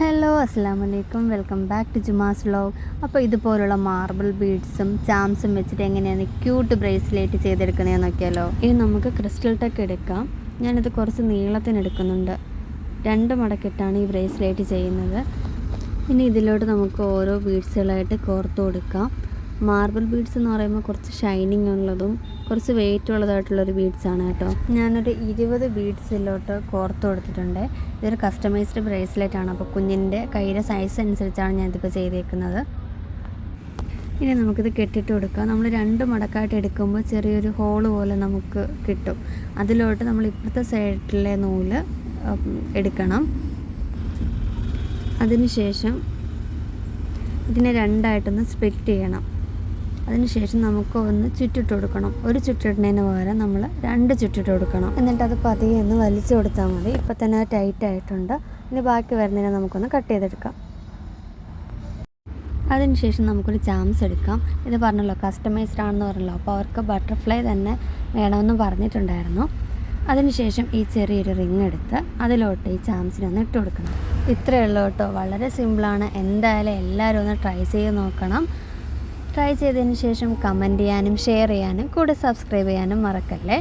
Hello അസ്സാം വലൈക്കും welcome back to Juma's vlog അപ്പോൾ ഇതുപോലുള്ള മാർബിൾ ബീഡ്സും ചാംസും വെച്ചിട്ട് എങ്ങനെയാണ് ക്യൂട്ട് ബ്രേസ്ലെറ്റ് ചെയ്തെടുക്കുന്നതെന്ന് നോക്കിയാലോ? ഇനി നമുക്ക് ക്രിസ്റ്റൽ ടെക്ക് എടുക്കാം. ഞാനിത് കുറച്ച് നീളത്തിന് എടുക്കുന്നുണ്ട്. രണ്ട് മടക്കിട്ടാണ് ഈ ബ്രേസ്ലെറ്റ് ചെയ്യുന്നത്. ഇനി ഇതിലോട്ട് നമുക്ക് ഓരോ ബീഡ്സുകളായിട്ട് കോർത്ത് കൊടുക്കാം. മാർബിൾ ബീഡ്സ് എന്ന് പറയുമ്പോൾ കുറച്ച് ഷൈനിങ് ഉള്ളതും കുറച്ച് വെയിറ്റ് ഉള്ളതായിട്ടുള്ളൊരു ബീഡ്സ് ആണ് കേട്ടോ. ഞാനൊരു ഇരുപത് ബീഡ്സിലോട്ട് കോർത്ത് കൊടുത്തിട്ടുണ്ട്. ഇതൊരു കസ്റ്റമൈസ്ഡ് ബ്രേസ്ലെറ്റ് ആണ്. അപ്പോൾ കുഞ്ഞിന്റെ കയ്യിലെ സൈസ് അനുസരിച്ചാണ് ഞാനിതിപ്പോൾ ചെയ്തേക്കുന്നത്. ഇനി നമുക്കിത് കെട്ടിട്ട് കൊടുക്കാം. നമ്മൾ രണ്ട് മടക്കായിട്ട് എടുക്കുമ്പോൾ ചെറിയൊരു ഹോൾ പോലെ നമുക്ക് കിട്ടും. അതിലോട്ട് നമ്മൾ ഇപ്പുറത്തെ സൈഡിലെ നൂൽ എടുക്കണം. അതിനുശേഷം ഇതിനെ രണ്ടായിട്ടൊന്ന് സ്പ്ലിറ്റ് ചെയ്യണം. അതിനുശേഷം നമുക്ക് ഒന്ന് ചുറ്റിട്ട് കൊടുക്കണം. ഒരു ചുറ്റിടുന്നതിന് പകരം നമ്മൾ രണ്ട് ചുറ്റിട്ട് കൊടുക്കണം. എന്നിട്ട് അത് പതിയെ ഒന്ന് വലിച്ചു കൊടുത്താൽ മതി. ഇപ്പം തന്നെ അത് ടൈറ്റ് ആയിട്ടുണ്ട്. ഇനി ബാക്കി വരുന്നതിനെ നമുക്കൊന്ന് കട്ട് ചെയ്തെടുക്കാം. അതിനുശേഷം നമുക്കൊരു ചാംസ് എടുക്കാം. ഇത് പറഞ്ഞല്ലോ കസ്റ്റമൈസ്ഡ് ആണെന്ന് പറഞ്ഞല്ലോ. അപ്പോൾ അവർക്ക് ബട്ടർഫ്ലൈ തന്നെ വേണമെന്ന് പറഞ്ഞിട്ടുണ്ടായിരുന്നു. അതിനുശേഷം ഈ ചെറിയൊരു റിങ് എടുത്ത് അതിലോട്ട് ഈ ചാംസിനൊന്ന് ഇട്ട് കൊടുക്കണം. ഇത്രയേ ഉള്ളൂ കേട്ടോ. വളരെ സിമ്പിളാണ് എന്തായാലും എല്ലാവരും ഒന്ന് ട്രൈ ചെയ്ത് നോക്കണം. ട്രൈ ചെയ്തതിന് ശേഷം കമന്റ് ചെയ്യാനും ഷെയർ ചെയ്യാനും കൂടെ സബ്സ്ക്രൈബ് ചെയ്യാനും മറക്കല്ലേ?